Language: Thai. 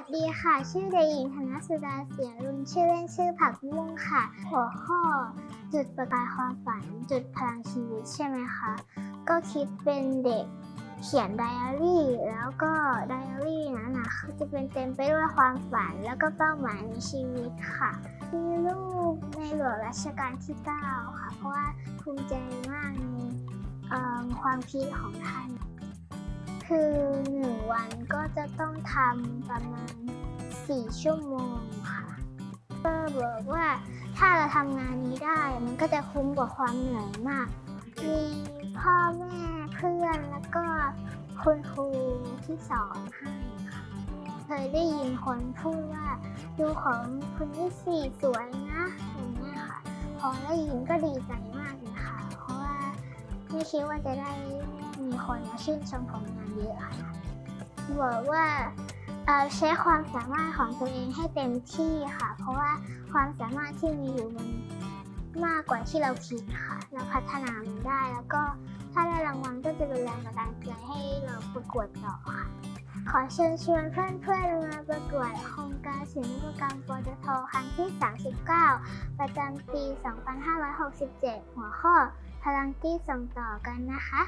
สดีค่ะ ชื่อเด็กหญิงธนสุดาเสียรุนชื่อเล่นชื่อผักบุ้งค่ะ หัวข้อ จุดประกายความฝัน จุดพลังชีวิตใช่ไหมคะ ก็คิดเป็นเด็กเขียนไดอารี่แล้วก็ไดอารี่นั้นนะคือจะเป็นเต็มไปด้วยความฝันแล้วก็เป้าหมายในชีวิตค่ะมีรูปในหลวงรัชกาลที่ 9 ค่ะ เพราะว่าภูมิใจมากในความคิดของท่าน คือ วันก็จะต้องทำประมาณ 4 ชั่วโมงค่ะก็บอกว่าถ้าเราทำงานนี้ได้มันก็จะคุ้มกว่าความเหนื่อยมาก มีพ่อแม่เพื่อนแล้วก็คุณครูที่สอนให้ค่ะเคยได้ยินคนพูดว่าดูของคุณที่สี่สวยนะอย่างเงี้ยค่ะ พอได้ยินก็ดีใจมากเลยค่ะ เพราะว่าไม่คิดว่าจะได้มีคนมาชื่นชมผลงานเยอะค่ะ บอกว่าใช้ความสามารถของตัวเองให้เต็มที่ค่ะ เพราะว่าความสามารถที่มีอยู่มันมากกว่าที่เราคิดค่ะ เราพัฒนามันได้ แล้วก็ถ้าได้รางวัลก็จะเป็นแรงบันดาลใจให้เราประกวดต่อค่ะ ขอเชิญชวนเพื่อนๆมาประกวดโครงการศิลปกรรมปตทครั้งที่ 39 ประจำปี 2567 หัวข้อพลังที่ส่งต่อกันนะคะ